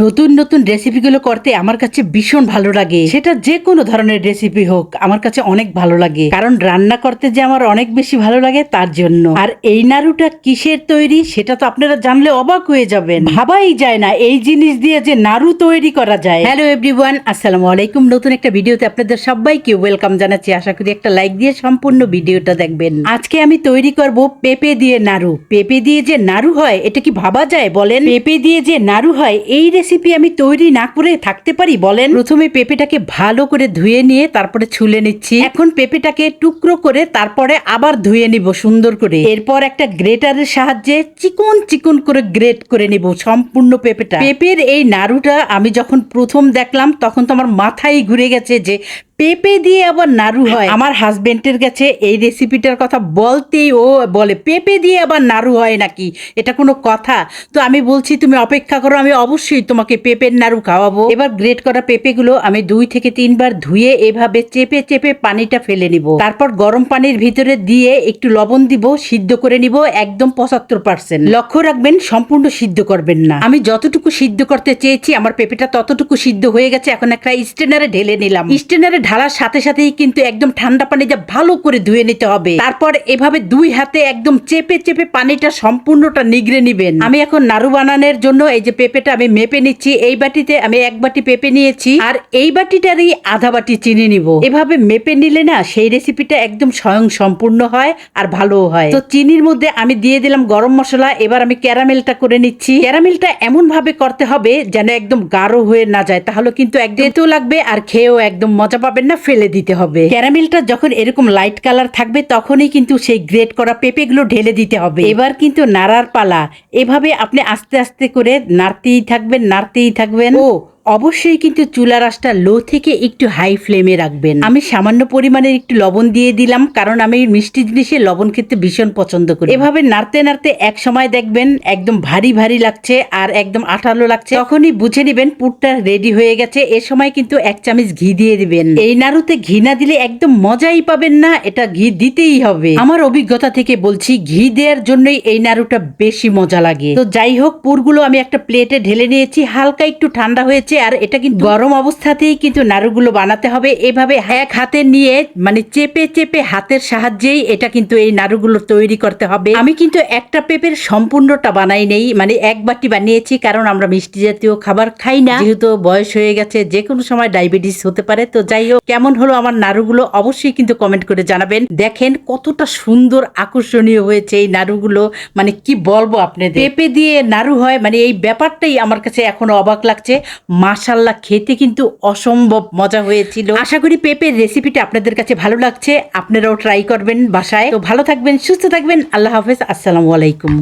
নতুন নতুন রেসিপিগুলো করতে আমার কাছে ভীষণ ভালো লাগে। সেটা যে কোনো ধরনের রেসিপি হোক, আমার কাছে অনেক ভালো লাগে। কারণ রান্না করতে যে আমার অনেক বেশি ভালো লাগে, তার জন্য। আর এই নাড়ুটা কিসের তৈরি, সেটা তো আপনারা জানলে অবাক হয়ে যাবেন। ভাবাই যায় না এই জিনিস দিয়ে যে নাড়ু তৈরি করা যায়। হ্যালো এভরিওয়ান আসসালামু আলাইকুম। নতুন একটা ভিডিওতে আপনাদের সবাইকে ওয়েলকাম জানাচ্ছি। আশা করি একটা লাইক দিয়ে সম্পূর্ণ ভিডিওটা দেখবেন। আজকে আমি তৈরি করব পেঁপে দিয়ে নাড়ু। পেঁপে দিয়ে যে নাড়ু হয়, এটা কি ভাবা যায় বলেন? পেঁপে দিয়ে যে নাড়ু হয়, এই রেসিপি আমি তৈরি না করে থাকতে পারি, বলেন। প্রথমে পেঁপেটাকে ভালো করে ধুয়ে নিয়ে তারপরে ছুলে নিচ্ছি। এখন পেঁপেটাকে টুকরো করে তারপরে আবার ধুয়ে নিব সুন্দর করে। এরপর একটা গ্রেটারের সাহায্যে চিকন চিকন করে গ্রেট করে নিব সম্পূর্ণ পেঁপেটা। পেঁপের এই নাড়ুটা আমি যখন প্রথম দেখলাম, তখন তো আমার মাথায় ঘুরে গেছে যে পেঁপে দিয়ে আবার নাড়ু হয়। আমার হাজবেন্ডের কাছে এই রেসিপিটার কথা বলতেই ও বলে, পেঁপে দিয়ে আবার নাড়ু হয় নাকি? এটা কোনো কথা? তো আমি বলছি, তুমি অপেক্ষা করো, আমি অবশ্যই তোমাকে পেঁপের নাড়ু খাওয়াবো। এবার গ্রেট করা পেঁপেগুলো আমি দুই থেকে তিনবার ধুয়ে এভাবে চেপে চেপে পানিটা ফেলে নিব। তারপর গরম পানির ভিতরে দিয়ে একটু লবণ দিব, সিদ্ধ করে নিব একদম পঁচাত্তর পার্সেন্ট লক্ষ্য রাখবেন, সম্পূর্ণ সিদ্ধ করবেন না। আমি যতটুকু সিদ্ধ করতে চেয়েছি, আমার পেঁপেটা ততটুকু সিদ্ধ হয়ে গেছে, এখন একটা স্টেনারে ঢেলে নিলাম। স্টেনারে ঢালার সাথে সাথেই কিন্তু একদম ঠান্ডা পানি ভালো করে ধুয়ে নিতে হবে। তারপর এভাবে দুই হাতে একদম চেপে চেপে পানিটা সম্পূর্ণটা নিগড়ে নিবেন। আমি এখন নাড়ু বানানোর জন্য এই যে পেঁপেটা আমি মেপে নিচ্ছি, এই বাটিতে আমি এক বাটি পেঁপে নিয়েছি আর এই বাটিটারই আধা বাটি চিনি নিব। এভাবে মেপে নিলে না সেই রেসিপিটা একদম স্বয়ং সম্পূর্ণ হয় আর ভালোও হয়। তো চিনির মধ্যে আমি দিয়ে দিলাম গরম মশলা, এবার আমি ক্যারামেলটা করে নিচ্ছি। ক্যারামেলটা এমন ভাবে করতে হবে যেন একদম গাঢ় হয়ে না যায়, তাহলে কিন্তু একদম লাগবে আর খেয়েও একদম মজা পাবেন না, ফেলে দিতে হবে। ক্যারামেলটা যখন এরকম লাইট কালার থাকবে, তখনই কিন্তু সেই গ্রেট করা পেঁপেগুলো ঢেলে দিতে হবে। এবার কিন্তু নাড়ার পালা। এভাবে আপনি আস্তে আস্তে করে নাড়তেই থাকবেন নাড়তেই থাকবেন। ও অবশ্যই কিন্তু চুলার আঁচটা লো থেকে একটু হাই ফ্লেমে রাখবেন। আমি সামান্য পরিমাণের একটু লবণ দিয়ে দিলাম, কারণ আমি মিষ্টি জিনিসে লবণ খেতে ভীষণ পছন্দ করি। এভাবে নাড়তে নাড়তে এক সময় দেখবেন একদম ভারী ভারী লাগছে আর একদম আঠালো লাগছে। তখনই বুঝে নিবেন পুরটা রেডি হয়ে গেছে। এ সময় কিন্তু এক চামচ ঘি দিয়ে দিবেন। এই নাড়ুতে ঘি না দিলে একদম মজাই পাবেন না, এটা ঘি দিতেই হবে। আমার অভিজ্ঞতা থেকে বলছি, ঘি দেওয়ার জন্যই এই নাড়ুটা বেশি মজা লাগে। তো যাই হোক, পুরগুলো আমি একটা প্লেটে ঢেলে নিয়েছি, হালকা একটু ঠান্ডা হয়েছে। আর এটা কিন্তু গরম অবস্থাতেই কিন্তু নাড়ুগুলো বানাতে হবে। এভাবে এক হাতে নিয়ে মানে চেপে চেপে হাতের সাহায্যেই এটা কিন্তু এই নাড়ুগুলো তৈরি করতে হবে। আমি কিন্তু একটা পেঁপের সম্পূর্ণটা বানাই নেই মানে এক বাটি বানিয়েছি কারণ আমরা মিষ্টি জাতীয় খাবার খাই না। যেহেতু বয়স হয়ে গেছে যে কোনো সময় ডায়াবেটিস হতে পারে। তো যাই হোক, কেমন হলো আমার নাড়ুগুলো অবশ্যই কিন্তু কমেন্ট করে জানাবেন। দেখেন কতটা সুন্দর আকর্ষণীয় হয়েছে এই নাড়ুগুলো। মানে কি বলব আপনাদের? পেঁপে দিয়ে নাড়ু হয় মানে এই ব্যাপারটাই আমার কাছে এখনও অবাক লাগছে। মাশাল্লাহ খেতে কিন্তু অসম্ভব মজা হয়েছিল। আশা করি পেঁপের রেসিপিটা আপনাদের কাছে ভালো লাগছে, আপনারাও ট্রাই করবেন বাসায়। তো ভালো থাকবেন, সুস্থ থাকবেন, আল্লাহ হাফেজ, আসসালামু আলাইকুম।